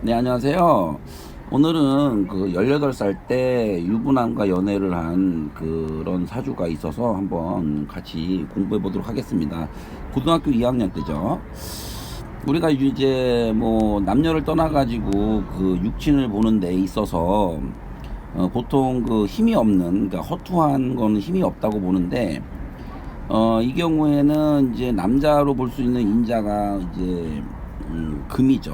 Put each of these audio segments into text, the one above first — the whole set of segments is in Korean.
네, 안녕하세요. 오늘은 그 18살 때 유부남과 연애를 한 그런 사주가 있어서 한번 같이 공부해 보도록 하겠습니다. 고등학교 2학년 때죠. 우리가 이제 뭐 남녀를 떠나가지고 그 육친을 보는 데 있어서 어 보통 그 힘이 없는, 그러니까 허투한 거는 힘이 없다고 보는데 어, 이 경우에는 이제 남자로 볼 수 있는 인자가 이제 음, 금이죠.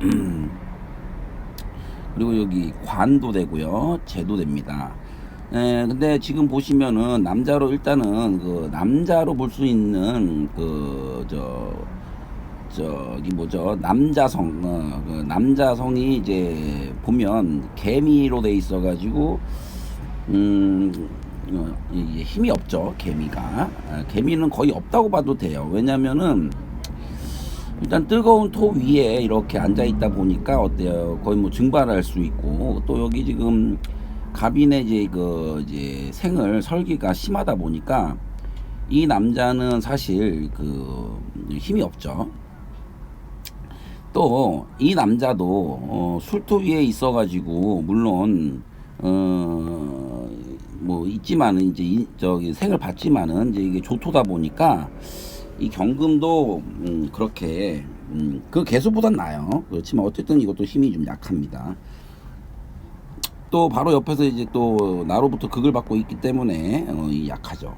그리고 여기 관도 되고요. 재도 됩니다. 에, 근데 지금 보시면은 남자로 일단은 그 남자로 볼 수 있는 그 저 저기 뭐죠 남자성 어, 그 남자성이 이제 보면 개미로 돼 있어 가지고 음 어, 힘이 없죠 개미가 아, 개미는 거의 없다고 봐도 돼요 왜냐면은 일단 뜨거운 토 위에 이렇게 앉아 있다 보니까 어때요? 거의 뭐 증발할 수 있고 또 여기 지금 갑인의 이제 그 이제 생을 설기가 심하다 보니까 이 남자는 사실 그 힘이 없죠. 또 이 남자도 어, 술토 위에 있어가지고 물론 어, 뭐 있지만은 이제 이, 저기 생을 받지만은 이제 이게 조토다 보니까 이 경금도 음, 그렇게 음, 그 개수보단 나요. 그렇지만 어쨌든 이것도 힘이 좀 약합니다. 또 바로 옆에서 이제 또 나로부터 극을 받고 있기 때문에 어, 이 약하죠.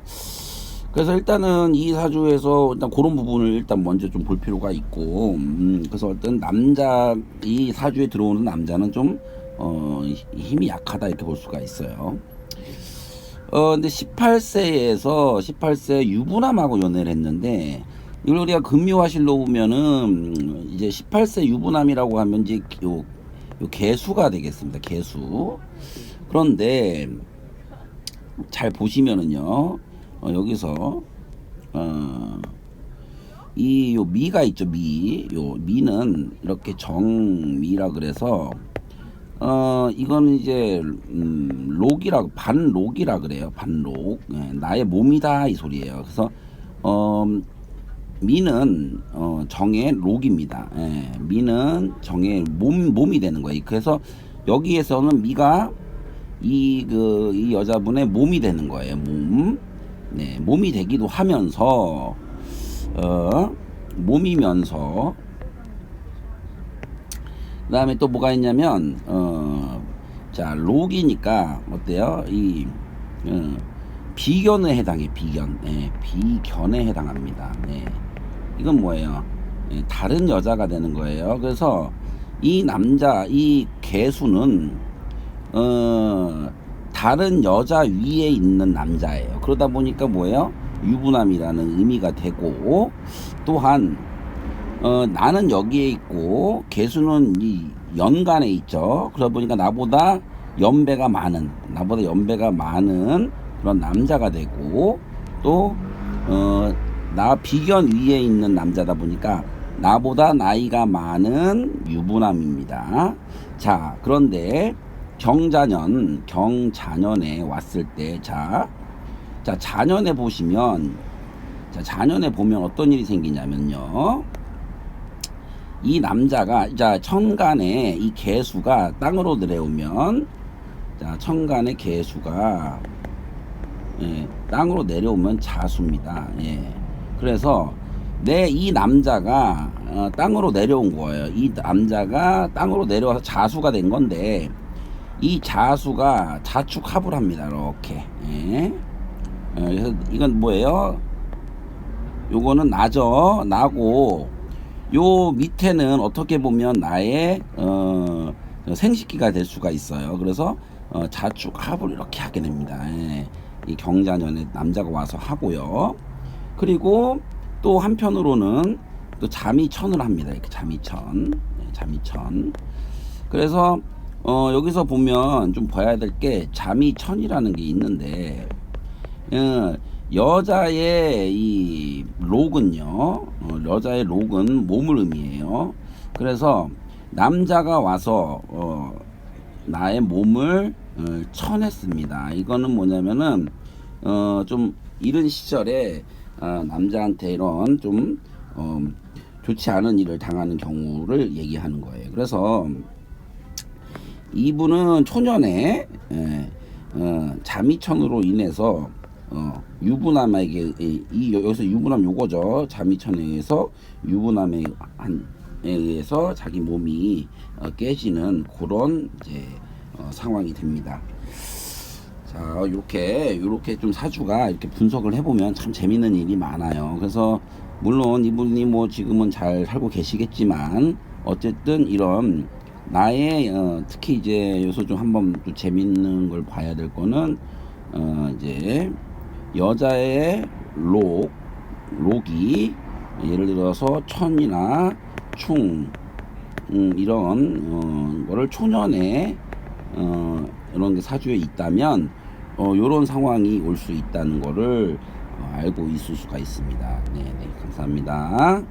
그래서 일단은 이 사주에서 일단 그런 부분을 일단 먼저 좀 볼 필요가 있고 음, 그래서 어떤 남자 이 사주에 들어오는 남자는 좀 어, 힘이 약하다 이렇게 볼 수가 있어요. 어 근데 18세에서 18세 유부남하고 연애를 했는데 이걸 우리가 금요화실로 보면은 이제 18세 유부남이라고 하면 이제 요, 요 개수가 되겠습니다. 개수. 그런데 잘 보시면은요. 어, 여기서 어, 이 요 미가 있죠 미. 요 미는 이렇게 정미라 그래서 어 이거는 이제 음, 록이라 반록이라 그래요. 반록. 예, 나의 몸이다 이 소리예요. 그래서 어 미는 어 정의 록입니다. 예, 미는 정의 몸 몸이 되는 거예요. 그래서 여기에서는 미가 이 그 이 여자분의 몸이 되는 거예요. 몸. 네, 몸이 되기도 하면서 어 몸이면서 그 다음에 또 뭐가 있냐면 어, 자 록이니까 어때요? 이 어, 비견에 해당해 비견. 예, 비견에 해당합니다. 네. 이건 뭐예요? 예, 다른 여자가 되는 거예요. 그래서 이 남자 이 개수는 어, 다른 여자 위에 있는 남자예요. 그러다 보니까 뭐예요? 유부남이라는 의미가 되고 또한 어, 나는 여기에 있고 개수는 이 연간에 있죠. 그러다 보니까 나보다 연배가 많은 나보다 연배가 많은 그런 남자가 되고 또 어, 나 비견 위에 있는 남자다 보니까 나보다 나이가 많은 유부남입니다. 자, 그런데 경자년, 경자년에 왔을 때, 자, 자, 자년에 보시면, 자, 자년에 보면 어떤 일이 생기냐면요. 이 남자가 자 천간에 이 개수가 땅으로 내려오면 자 천간의 개수가 예, 땅으로 내려오면 자수입니다. 예. 그래서 내 이 남자가 어, 땅으로 내려온 거예요. 이 남자가 땅으로 내려와서 자수가 된 건데 이 자수가 자축합을 합니다. 이렇게. 예. 어, 그래서 이건 뭐예요? 요거는 나죠. 나고 요 밑에는 어떻게 보면 나의 어, 생식기가 될 수가 있어요. 그래서 어, 자축 합을 이렇게 하게 됩니다. 예. 이 경자년에 남자가 와서 하고요. 그리고 또 한편으로는 또 잠이천을 합니다. 이렇게 잠이천, 네, 잠이천. 그래서 어, 여기서 보면 좀 봐야 될게 잠이천이라는 게 있는데 어, 여자의 이 록은요, 어, 여자의 록은 몸을 의미해요. 그래서 남자가 와서 어, 나의 몸을 어, 쳐냈습니다. 이거는 뭐냐면은 어, 좀 이른 시절에 어, 남자한테 이런 좀 어, 좋지 않은 일을 당하는 경우를 얘기하는 거예요. 그래서 이분은 초년에 예, 어, 자미천으로 인해서 어, 유부남에게 이, 이 여기서 유부남 요거죠. 자미천에 의해서 유부남에 한, 에 의해서 자기 몸이 어, 깨지는 그런 이제 어, 상황이 됩니다. 자, 이렇게 이렇게 좀 사주가 이렇게 분석을 해보면 참 재밌는 일이 많아요. 그래서 물론 이분이 뭐 지금은 잘 살고 계시겠지만 어쨌든 이런 나의 어, 특히 이제 여기서 좀 한번 또 재밌는 걸 봐야 될 거는 어, 이제 여자의 록 록이 예를 들어서 천이나 충 음, 이런 어, 거를 초년에 어, 이런 게 사주에 있다면 어, 이런 상황이 올 수 있다는 거를 어, 알고 있을 수가 있습니다. 네, 네, 감사합니다.